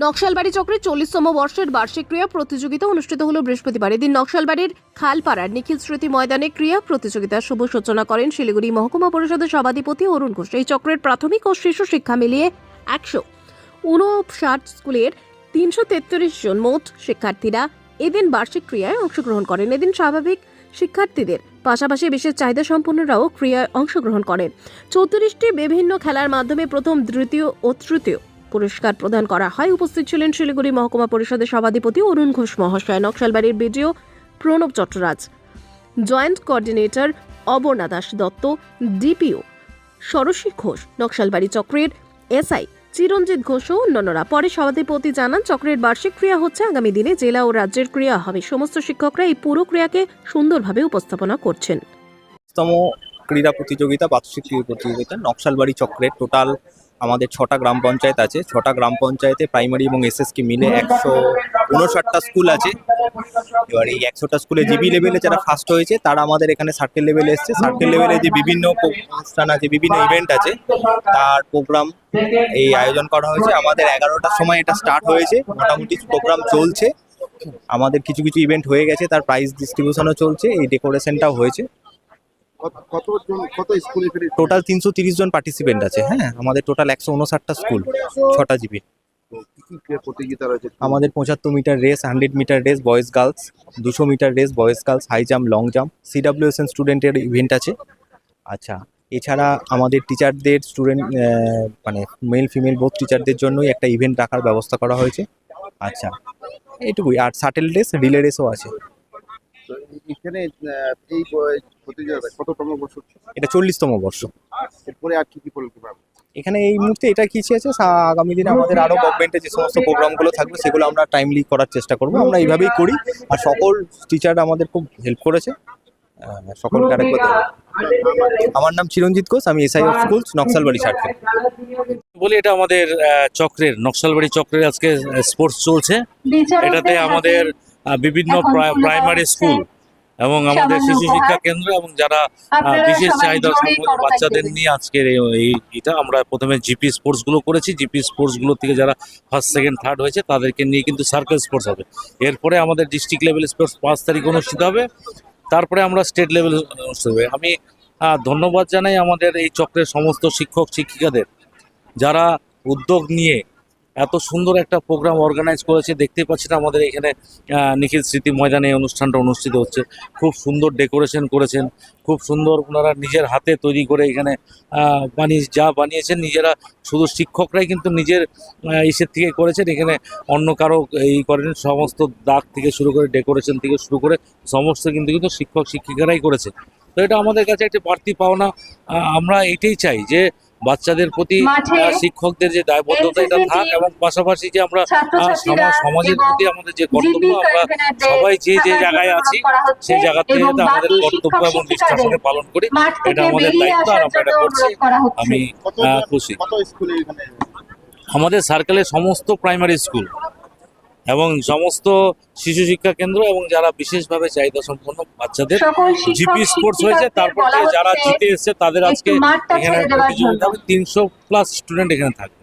নকশালবাড়ি চক্রের চল্লিশতম বর্ষের বার্ষিক ক্রীড়া প্রতিযোগিতা অনুষ্ঠিত হল বৃহস্পতিবার। এদিন নকশালবাড়ির খালপাড়ার নিখিল স্মৃতি ময়দানে ক্রীড়া প্রতিযোগিতার শুভ সূচনা করেন শিলিগুড়ি মহকুমা পরিষদের সভাধিপতি অরুণ ঘোষ। এই চক্রের প্রাথমিক ও শিশু শিক্ষা মিলিয়ে একশো উনষাট স্কুলের তিনশো তেত্রিশ জন মোট শিক্ষার্থীরা এদিন বার্ষিক ক্রিয়ায় অংশগ্রহণ করেন। এদিন স্বাভাবিক শিক্ষার্থীদের পাশাপাশি বিশেষ চাহিদা সম্পন্নরাও ক্রিয়ায় অংশগ্রহণ করেন। চৌত্রিশটি বিভিন্ন খেলার মাধ্যমে প্রথম, দ্বিতীয় ও তৃতীয় পুরস্কার প্রদান করা হয়। উপস্থিত ছিলেন শিলিগুড়ি মহকুমা পরিষদের সভাধিপতি অরুণ ঘোষ মহাশয়, নকশালবাড়ির BDO Pranab Chattaraj, joint coordinator Abarna Das Datta, DPO Saraswi Ghosh, Naxalbari চক্রের এসআই চিরঞ্জিত ঘোষ ও অন্যান্যরা। পরে সভাধিপতি জানান, চক্রের বার্ষিক ক্রিয়া হচ্ছে আগামী দিনে জেলা ও রাজ্যের ক্রিয়া হবে। সমস্ত শিক্ষকরা এই পুরো ক্রিয়াকে সুন্দরভাবে উপস্থাপনা করছেন। ক্রীড়া প্রতিযোগিতা, বার্ষিক ক্রীড়া প্রতিযোগিতা, নকশালবাড়ি চক্রের টোটাল আমাদের ছটা গ্রাম পঞ্চায়েত আছে। ছটা গ্রাম পঞ্চায়েতে প্রাইমারি এবং এসএসকে মিলে একশো উনষাটটা স্কুল আছে। এবার এই একশোটা স্কুলে জিবি লেভেলে যারা ফার্স্ট হয়েছে, তারা আমাদের এখানে সার্কেল লেভেলে এসছে। সার্কেল লেভেলে যে বিভিন্ন অনুষ্ঠান আছে, বিভিন্ন ইভেন্ট আছে, তার প্রোগ্রাম এই আয়োজন করা হয়েছে। আমাদের এগারোটার সময় এটা স্টার্ট হয়েছে। মোটামুটি প্রোগ্রাম চলছে। আমাদের কিছু কিছু ইভেন্ট হয়ে গেছে, তার প্রাইজ ডিস্ট্রিবিউশনও চলছে। এই ডেকোরেশনটাও হয়েছে। কতজন কত স্কুলে টোটাল তিনশো তিরিশ জন পার্টিসিপেন্ট আছে হ্যাঁ? আমাদের টোটাল একশো উনষাটটা স্কুল ছটা জিবি প্রতিযোগিতা রয়েছে? আমাদের পঁচাত্তর metre race hundred metre race boys girls দুশো metre race boys girls high jump long jump CWSN স্টুডেন্টের ইভেন্ট আছে। আচ্ছা এছাড়া আমাদের টিচারদের স্টুডেন্ট মানে মেল ফিমেল বোথ টিচারদের জন্যই একটা ইভেন্ট রাখার ব্যবস্থা করা হয়েছে। আচ্ছা এইটুকুই। আর শাটেল রেস রিলে রেসও আছে। এখানে এই প্রতিযোগিতা কততম বছর? এটা চল্লিশতম বর্ষ। এরপরে আর কি কি পরিকল্পনা এখানে এই মুহূর্তে এটা কি আছে? সা- আগামী দিনে আমাদের আরও গভর্নমেন্টের যে সমস্ত প্রোগ্রামগুলো থাকবে সেগুলো আমরা টাইমলি করার চেষ্টা করব। আমরা এইভাবেই করি। আর সকল টিচার আমাদের খুব হেল্প করেছে। আহ, সকলকে আরেকবার আমার নাম চিরঞ্জিত ঘোষ আমি SI of schools Naxalbari circle বলি এটা আমাদের আহ, চক্রের নকশালবাড়ি চক্রের আজকে স্পোর্টস চলছে। এটাতে আমাদের বিভিন্ন প্রাইমারি স্কুল এবং আমাদের শিশু শিক্ষা কেন্দ্র এবং যারা বিশেষ চাহিদা সম্পন্ন বাচ্চাদের নিয়ে আজকের এই- এই এটা আমরা প্রথমে জিপি স্পোর্টসগুলো করেছি। জিপি স্পোর্টসগুলো থেকে যারা ফার্স্ট সেকেন্ড থার্ড হয়েছে তাদেরকে নিয়ে কিন্তু সার্কেল স্পোর্টস হবে। এরপরে আমাদের ডিস্ট্রিক্ট লেভেল স্পোর্টস পাঁচ তারিখ অনুষ্ঠিত হবে। তারপরে আমরা স্টেট লেভেল অনুষ্ঠিত হবে। আমি ধন্যবাদ জানাই আমাদের এই চক্রের সমস্ত শিক্ষক শিক্ষিকাদের। যারা উদ্যোগ নিয়ে এত সুন্দর একটা প্রোগ্রাম অর্গানাইজ করেছে। দেখতে পাচ্ছেন আমাদের এখানে নিখিল স্মৃতি ময়দানে অনুষ্ঠানটা অনুষ্ঠিত হচ্ছে। খুব সুন্দর ডেকোরেশন করেছেন। খুব সুন্দর ওনারা নিজের হাতে তৈরি করে এখানে বানিয়ে, যা বানিয়েছেন নিজেরা, শুধু শিক্ষকরাই কিন্তু নিজের ইসের থেকে করেছেন। এখানে অন্য কারও এই করেন, সমস্ত দাগ থেকে শুরু করে ডেকোরেশন থেকে শুরু করে সমস্ত কিন্তু কিন্তু শিক্ষক শিক্ষিকারাই করেছে। তো এটা আমাদের কাছে একটি বাড়তি পাওনা। আমরা এটাই চাই যে বাচ্চাদের প্রতি শিক্ষকদের যে দায়বদ্ধতা এটা থাক এবং পাশাপাশি যে আমরা সমাজ- সমাজের প্রতি আমাদের যে কর্তব্য আমরা সবাই যে যে জায়গায় আছি সেই জায়গা থেকে যাতে আমাদের কর্তব্য এবং নিষ্ঠার সঙ্গে পালন করি এটা আমাদের দায়িত্ব আর আমরা এটা করছি। আমি খুশি। কত স্কুলে এখানে? আমাদের সার্কেলের সমস্ত প্রাইমারি স্কুল এবং সমস্ত শিশু শিক্ষা কেন্দ্র এবং যারা বিশেষভাবে চাহিদা সম্পন্ন বাচ্চাদের জিপি স্পোর্টস হয়েছে তারপর যারা জিতে এসছে তাদের আজকে এখানে তিনশো প্লাস স্টুডেন্ট এখানে থাকবে।